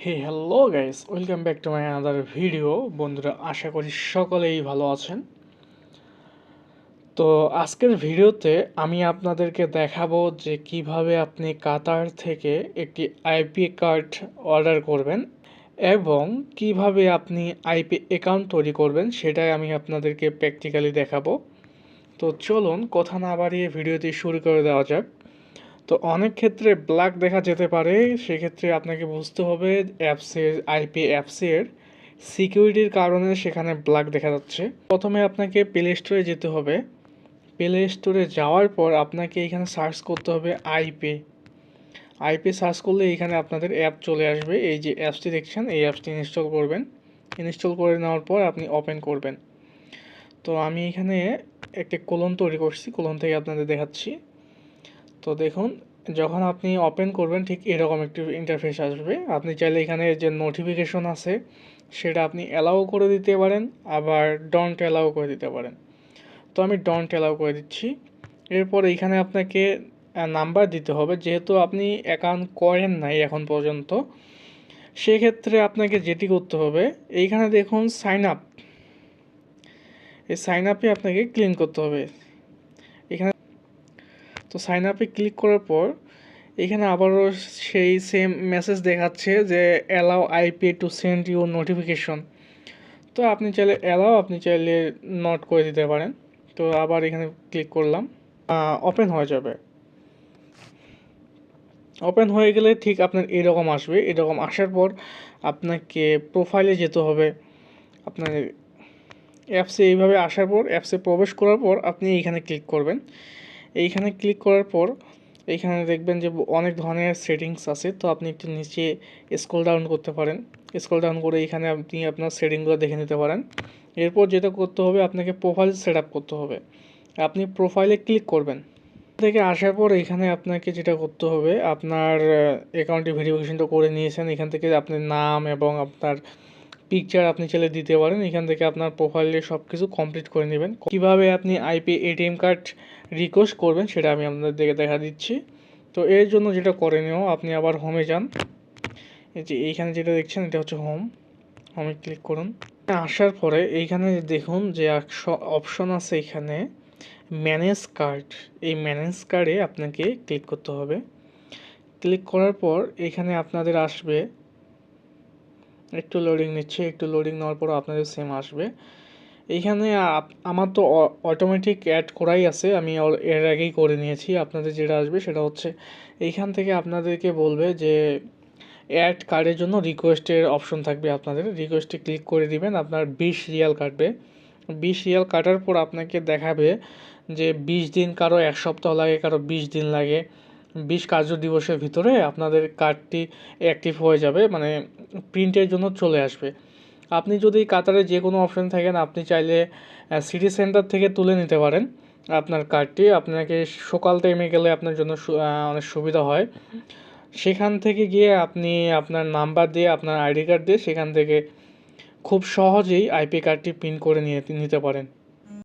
Hey hello guys welcome back to my another video বন্ধুরা, আশা করি সকলেই ভালো আছেন। তো আজকের ভিডিওতে আমি আপনাদেরকে দেখাবো যে কীভাবে আপনি কাতার থেকে একটি আইপি কার্ড অর্ডার করবেন এবং কীভাবে আপনি আইপি অ্যাকাউন্ট তৈরি করবেন, সেটাই আমি আপনাদেরকে প্র্যাকটিক্যালি দেখাবো। তো চলুন, কথা না বাড়িয়ে ভিডিওটি শুরু করে দেওয়া যাক। তো অনেক ক্ষেত্রে ব্ল্যাক দেখা যেতে পারে। সেক্ষেত্রে আপনাকে বুঝতে হবে অ্যাপসের আইপি অ্যাপসের সিকিউরিটির কারণে সেখানে ব্ল্যাক দেখা যাচ্ছে। প্রথমে আপনাকে প্লে স্টোরে যেতে হবে। প্লে স্টোরে যাওয়ার পর আপনাকে এখানে সার্চ করতে হবে আইপি আইপি সার্চ করলে এখানে আপনাদের অ্যাপ চলে আসবে। এই যে অ্যাপসটি দেখছেন, এই অ্যাপসটি ইনস্টল করবেন। ইনস্টল করে নেওয়ার পর আপনি ওপেন করবেন। তো আমি এখানে একটি কোলন তৈরি করছি। কোলন থেকে আপনাদের দেখাচ্ছি। তো দেখুন, যখন আপনি ওপেন করবেন, ঠিক এরকম একটি ইন্টারফেস আসবে। আপনি চাইলে এখানে যে নোটিফিকেশন আছে, সেটা আপনি অ্যালাউ করে দিতে পারেন, আবার ডন্ট অ্যালাউ করে দিতে পারেন। তো আমি ডন্ট অ্যালাউ করে দিচ্ছি। এরপর এখানে আপনাকে নাম্বার দিতে হবে। যেহেতু আপনি অ্যাকাউন্ট করেন নাই এখন পর্যন্ত, সেক্ষেত্রে আপনাকে যেটি করতে হবে, এইখানে দেখুন সাইন আপ এই সাইন আপে আপনাকে ক্লিন করতে হবে। তো সাইন আপে ক্লিক করার পর, এখানে আবারও সেই সেম মেসেজ দেখাচ্ছে যে allow IP to send your notification তো আপনি চাইলে অ্যালাও আপনি চাইলে নট করে দিতে পারেন। তো আবার এখানে ক্লিক করলাম। ওপেন হয়ে যাবে। ওপেন হয়ে গেলে ঠিক আপনার এরকম আসবে। এরকম আসার পর আপনাকে প্রোফাইলে যেতে হবে। আপনার অ্যাপসে এইভাবে আসার পর অ্যাপসে প্রবেশ করার পর আপনি এইখানে ক্লিক করবেন। এইখানে ক্লিক করার পর, এইখানে দেখবেন যে অনেক ধরনের সেটিংস আছে। তো আপনি একটু নিচে স্ক্রল ডাউন করতে পারেন। স্ক্রল ডাউন করে এখানে আপনি আপনার সেটিংগুলো দেখে নিতে পারেন। এরপর যেটা করতে হবে, আপনাকে প্রোফাইল সেট করতে হবে। আপনি প্রোফাইলে ক্লিক করবেন। থেকে আসার পর এখানে আপনাকে যেটা করতে হবে, আপনার অ্যাকাউন্টে ভেরিফিকেশনটা করে নিয়েছেন। এখান থেকে আপনার নাম এবং আপনার পিকচার আপনি চাইলে দিতে পারেন। এখান থেকে আপনার প্রোফাইলে সব কিছু কমপ্লিট করে নেবেন। কীভাবে আপনি আইপি এটিএম কার্ড রিকোয়েস্ট করবেন সেটা আমি আপনাদেরকে দেখা দিচ্ছি। তো এর জন্য যেটা করণীয় আপনি আবার হোমে যান। এই যে এইখানে যেটা দেখছেন, এটা হচ্ছে হোম হোমে ক্লিক করুন। আসার পরে এইখানে দেখুন যে অপশন আছে এখানে ম্যানেজ কার্ড এই ম্যানেজ কার্ডে আপনাকে ক্লিক করতে হবে। ক্লিক করার পর এখানে আপনাদের আসবে একটু লোডিং নিচ্ছে, একটু লোডিং নেওয়ার পর আপনাদের সেম আসবে। এইখানে আমার তো অটোমেটিক অ্যাড করাই আছে, আমি এর আগেই করে নিয়েছি, আপনাদের যেটা আসবে সেটা হচ্ছে, এইখান থেকে আপনাদেরকে বলবে যে অ্যাড কার্ডের জন্য রিকোয়েস্টের অপশন থাকবে আপনাদের রিকোয়েস্টে ক্লিক করে দিবেন, আপনার বিশ রিয়াল কাটবে। বিশ রিয়াল কাটার পর আপনাকে দেখাবে যে বিশ দিন কারও এক সপ্তাহ লাগে, কারও বিশ দিন লাগে। বিশ কার্য দিবসের ভিতরে আপনাদের কার্ডটি অ্যাক্টিভ হয়ে যাবে মানে প্রিন্টের জন্য চলে আসবে। আপনি যদি কাতারে যে কোনো অপশান থাকেন, আপনি চাইলে সিটি সেন্টার থেকে তুলে নিতে পারেন আপনার কার্ডটি আপনাকে সকাল টাইমে গেলে আপনার জন্য অনেক সুবিধা হয়। সেখান থেকে গিয়ে আপনি আপনার নাম্বার দিয়ে, আপনার আইডি কার্ড দিয়ে সেখান থেকে খুব সহজেই আইপি কার্ডটি প্রিন্ট করে নিয়ে, নিতে পারেন।